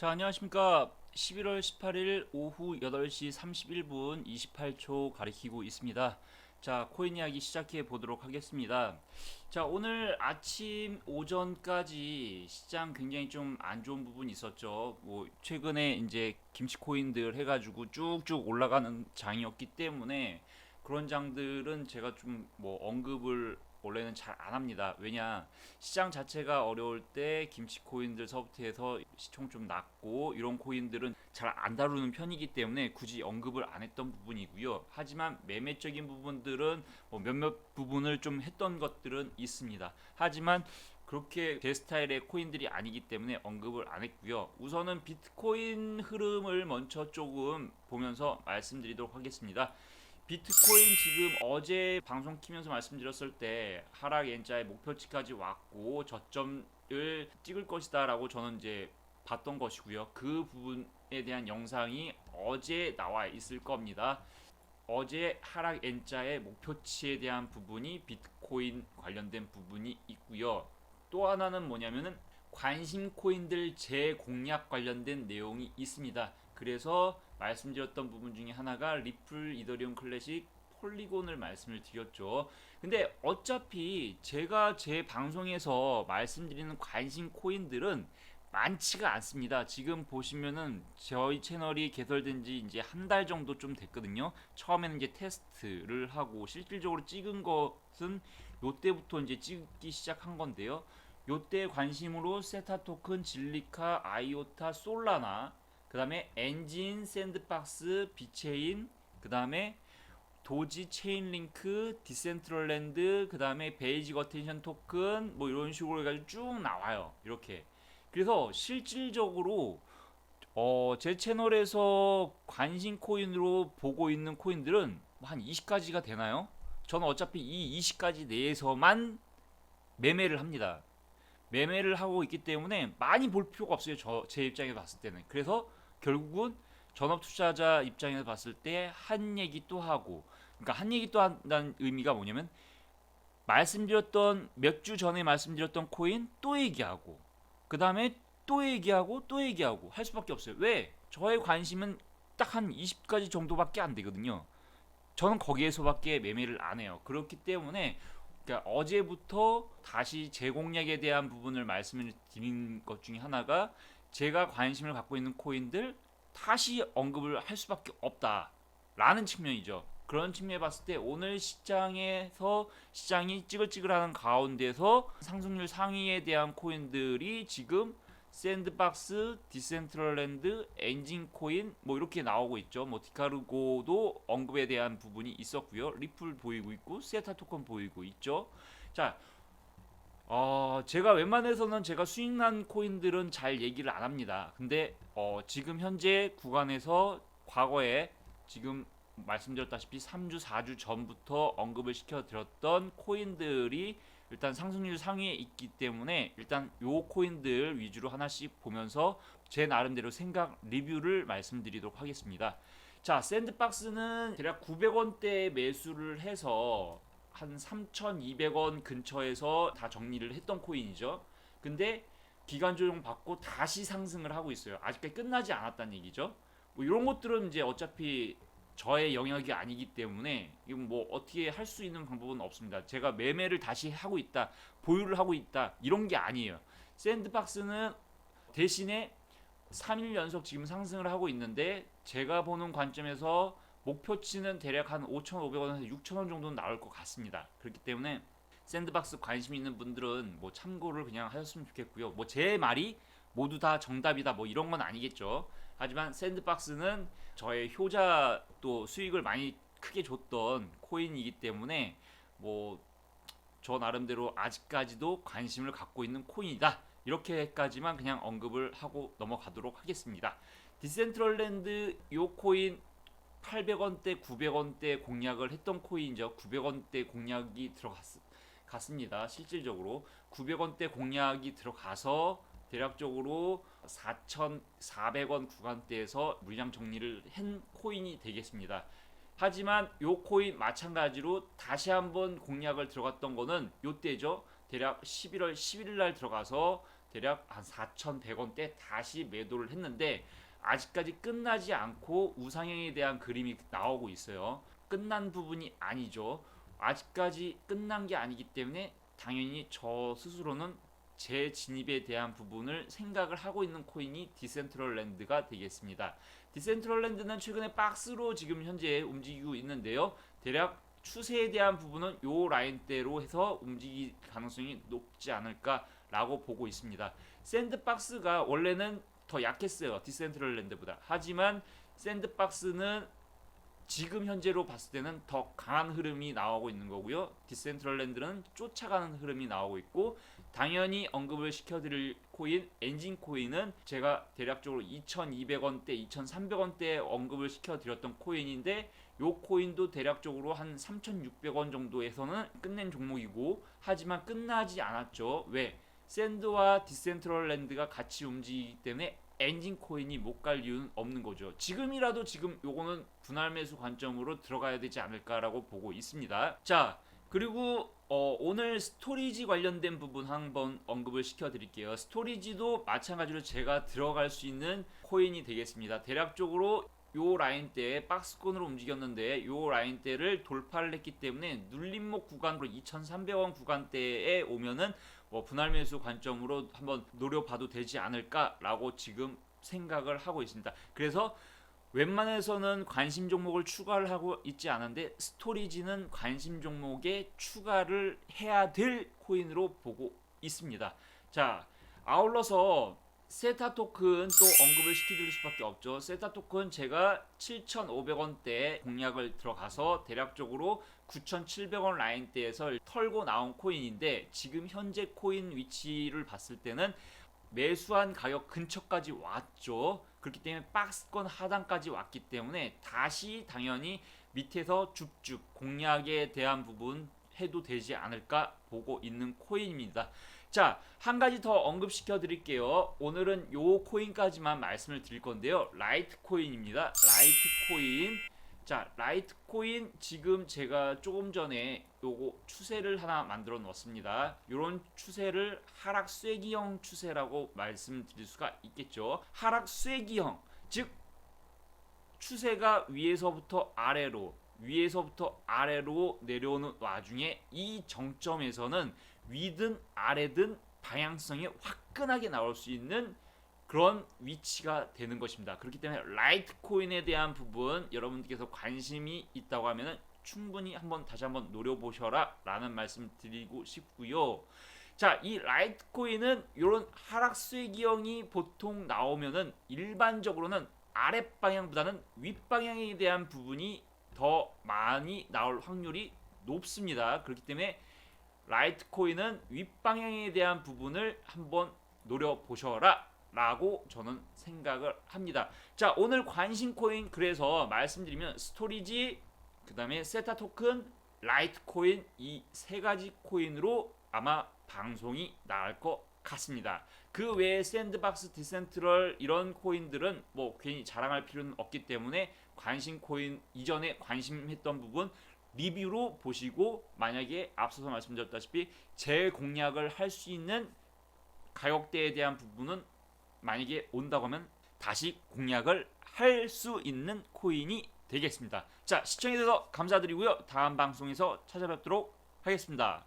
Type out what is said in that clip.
자, 안녕하십니까. 11월 18일 오후 8시 31분 28초 가리키고 있습니다. 자, 코인 이야기 시작해 보도록 하겠습니다. 자, 오늘 아침 오전까지 시장 굉장히 좀 안 좋은 부분이 있었죠. 뭐 최근에 이제 김치 코인들 해 가지고 쭉쭉 올라가는 장이었기 때문에 그런 장들은 제가 좀 뭐 언급을 원래는 잘 안 합니다. 왜냐 시장 자체가 어려울 때 김치 코인들 서부터해서 시총 좀 낮고 이런 코인들은 잘 안 다루는 편이기 때문에 굳이 언급을 안 했던 부분이고요. 하지만 매매적인 부분들은 뭐 몇몇 부분을 좀 했던 것들은 있습니다. 하지만 그렇게 제 스타일의 코인들이 아니기 때문에 언급을 안 했고요. 우선은 비트코인 흐름을 먼저 조금 보면서 말씀드리도록 하겠습니다. 비트코인 지금 어제 방송 키면서 말씀드렸을 때 하락 N자의 목표치까지 왔고 저점을 찍을 것이다 라고 저는 이제 봤던 것이고요. 그 부분에 대한 영상이 어제 나와 있을 겁니다. 어제 하락 N자의 목표치에 대한 부분이 비트코인 관련된 부분이 있고요. 또 하나는 뭐냐면은 관심 코인들 재공략 관련된 내용이 있습니다. 그래서 말씀드렸던 부분 중에 하나가 리플, 이더리움 클래식, 폴리곤을 말씀을 드렸죠. 근데 어차피 제가 제 방송에서 말씀드리는 관심 코인들은 많지가 않습니다. 지금 보시면은 저희 채널이 개설된 지 이제 한 달 정도 좀 됐거든요. 처음에는 이제 테스트를 하고 실질적으로 찍은 것은 요때부터 이제 찍기 시작한 건데요. 요때 관심으로 세타 토큰, 진리카, 아이오타, 솔라나, 그 다음에 엔진, 샌드박스, 비체인, 그 다음에 도지, 체인 링크, 디센트럴랜드, 그 다음에 베이직 어텐션 토큰, 뭐 이런 식으로 해가지고 쭉 나와요. 이렇게. 그래서 실질적으로 어, 제 채널에서 관심 코인으로 보고 있는 코인들은 뭐한 20가지가 되나요? 저는 어차피 이 20가지 내에서만 매매를 합니다. 매매를 하고 있기 때문에 많이 볼 필요가 없어요. 저 제 입장에서 봤을 때는. 그래서 결국은 전업 투자자 입장에서 봤을 때 한 얘기 또 하고 그러니까 한 얘기 또 한다는 의미가 뭐냐면 말씀드렸던 몇 주 전에 말씀드렸던 코인 또 얘기하고 그 다음에 또 얘기하고 또 얘기하고 할 수밖에 없어요. 왜? 저의 관심은 딱 한 20가지 정도밖에 안 되거든요. 저는 거기에서밖에 매매를 안 해요. 그렇기 때문에 그러니까 어제부터 다시 재공략에 대한 부분을 말씀을 드린 것 중에 하나가 제가 관심을 갖고 있는 코인들 다시 언급을 할 수밖에 없다라는 측면이죠. 그런 측면에 봤을 때 오늘 시장에서 시장이 찌글찌글하는 가운데서 상승률 상위에 대한 코인들이 지금 샌드박스, 디센트럴랜드, 엔진 코인 뭐 이렇게 나오고 있죠. 뭐 디카르고도 언급에 대한 부분이 있었고요. 리플 보이고 있고 세타 토큰 보이고 있죠. 자, 어, 제가 웬만해서는 제가 수익난 코인들은 잘 얘기를 안 합니다. 근데 어, 지금 현재 구간에서 과거에 지금 말씀드렸다시피 3주, 4주 전부터 언급을 시켜드렸던 코인들이 일단 상승률 상위에 있기 때문에 일단 요 코인들 위주로 하나씩 보면서 제 나름대로 생각 리뷰를 말씀드리도록 하겠습니다. 자, 샌드박스는 대략 900원대 매수를 해서 한 3,200원 근처에서 다 정리를 했던 코인이죠. 근데 기간 조정 받고 다시 상승을 하고 있어요. 아직까지 끝나지 않았다는 얘기죠. 뭐 이런 것들은 이제 어차피 저의 영역이 아니기 때문에 이건 뭐 어떻게 할 수 있는 방법은 없습니다. 제가 매매를 다시 하고 있다, 보유를 하고 있다 이런 게 아니에요. 샌드박스는 대신에 3일 연속 지금 상승을 하고 있는데 제가 보는 관점에서 목표치는 대략 한 5,500원에서 6,000원 정도는 나올 것 같습니다. 그렇기 때문에 샌드박스 관심 있는 분들은 뭐 참고를 그냥 하셨으면 좋겠고요. 뭐 제 말이 모두 다 정답이다 뭐 이런 건 아니겠죠. 하지만 샌드박스는 저의 효자 또 수익을 많이 크게 줬던 코인이기 때문에 뭐 저 나름대로 아직까지도 관심을 갖고 있는 코인이다. 이렇게까지만 그냥 언급을 하고 넘어가도록 하겠습니다. 디센트럴랜드 요 코인 800원대, 900원대 공략을 했던 코인이죠. 900원대 공략이 들어갔습니다. 실질적으로 900원대 공략이 들어가서 대략적으로 4,400원 구간대에서 물량 정리를 한 코인이 되겠습니다. 하지만 요 코인 마찬가지로 다시 한번 공략을 들어갔던 거는 요때죠. 대략 11월 11일 날 들어가서 대략 한 4,100원대 다시 매도를 했는데 아직까지 끝나지 않고 우상향에 대한 그림이 나오고 있어요. 끝난 부분이 아니죠. 아직까지 끝난 게 아니기 때문에 당연히 저 스스로는 재 진입에 대한 부분을 생각을 하고 있는 코인이 디센트럴랜드가 되겠습니다. 디센트럴랜드는 최근에 박스로 지금 현재 움직이고 있는데요. 대략 추세에 대한 부분은 요 라인대로 해서 움직일 가능성이 높지 않을까라고 보고 있습니다. 샌드박스가 원래는 더 약했어요. 디센트럴랜드보다. 하지만 샌드박스는 지금 현재로 봤을 때는 더 강한 흐름이 나오고 있는 거고요. 디센트럴랜드는 쫓아가는 흐름이 나오고 있고 당연히 언급을 시켜드릴 코인 엔진 코인은 제가 대략적으로 2,200원대, 2,300원대 언급을 시켜드렸던 코인인데 요 코인도 대략적으로 한 3,600원 정도에서는 끝낸 종목이고 하지만 끝나지 않았죠. 왜? 샌드와 디센트럴랜드가 같이 움직이기 때문에 엔진 코인이 못 갈 이유는 없는 거죠. 지금이라도 지금 요거는 분할 매수 관점으로 들어가야 되지 않을까라고 보고 있습니다. 자, 그리고 어, 오늘 스토리지 관련된 부분 한번 언급을 시켜드릴게요. 스토리지도 마찬가지로 제가 들어갈 수 있는 코인이 되겠습니다. 대략적으로 요 라인대에 박스권으로 움직였는데 요 라인대를 돌파를 했기 때문에 눌림목 구간으로 2,300원 구간대에 오면은 뭐 분할 매수 관점으로 한번 노려봐도 되지 않을까라고 지금 생각을 하고 있습니다. 그래서 웬만해서는 관심 종목을 추가를 하고 있지 않은데 스토리지는 관심 종목에 추가를 해야 될 코인으로 보고 있습니다. 자, 아울러서 세타 토큰 또 언급을 시켜드릴 수밖에 없죠. 세타 토큰 제가 7,500원대 공략을 들어가서 대략적으로 9,700원 라인대에서 털고 나온 코인인데 지금 현재 코인 위치를 봤을 때는 매수한 가격 근처까지 왔죠. 그렇기 때문에 박스권 하단까지 왔기 때문에 다시 당연히 밑에서 줍줍 공략에 대한 부분 해도 되지 않을까 보고 있는 코인입니다. 자, 한 가지 더 언급시켜 드릴게요. 오늘은 요 코인까지만 말씀을 드릴 건데요. 라이트 코인입니다. 라이트 코인. 자, 라이트 코인 지금 제가 조금 전에 요거 추세를 하나 만들어 놓았습니다. 요런 추세를 하락 쐐기형 추세라고 말씀드릴 수가 있겠죠. 하락 쐐기형. 즉 추세가 위에서부터 아래로 위에서부터 아래로 내려오는 와중에 이 정점에서는 위든 아래든 방향성이 화끈하게 나올 수 있는 그런 위치가 되는 것입니다. 그렇기 때문에 라이트 코인에 대한 부분 여러분들께서 관심이 있다고 하면은 충분히 한번 다시 한번 노려보셔라 라는 말씀 드리고 싶고요. 자, 이 라이트 코인은 이런 하락 수익형이 보통 나오면은 일반적으로는 아랫 방향보다는 윗 방향에 대한 부분이 더 많이 나올 확률이 높습니다. 그렇기 때문에 라이트 코인은 윗방향에 대한 부분을 한번 노려보셔라 라고 저는 생각을 합니다. 자, 오늘 관심 코인 그래서 말씀드리면 스토리지, 그 다음에 세타 토큰, 라이트 코인 이 세 가지 코인으로 아마 방송이 나갈 것 같습니다. 그 외에 샌드박스, 디센트럴 이런 코인들은 뭐 괜히 자랑할 필요는 없기 때문에 관심 코인 이전에 관심했던 부분 리뷰로 보시고 만약에 앞서서 말씀드렸다시피 재공략을 할 수 있는 가격대에 대한 부분은 만약에 온다고 하면 다시 공략을 할 수 있는 코인이 되겠습니다. 자, 시청해 주셔서 감사드리고요. 다음 방송에서 찾아뵙도록 하겠습니다.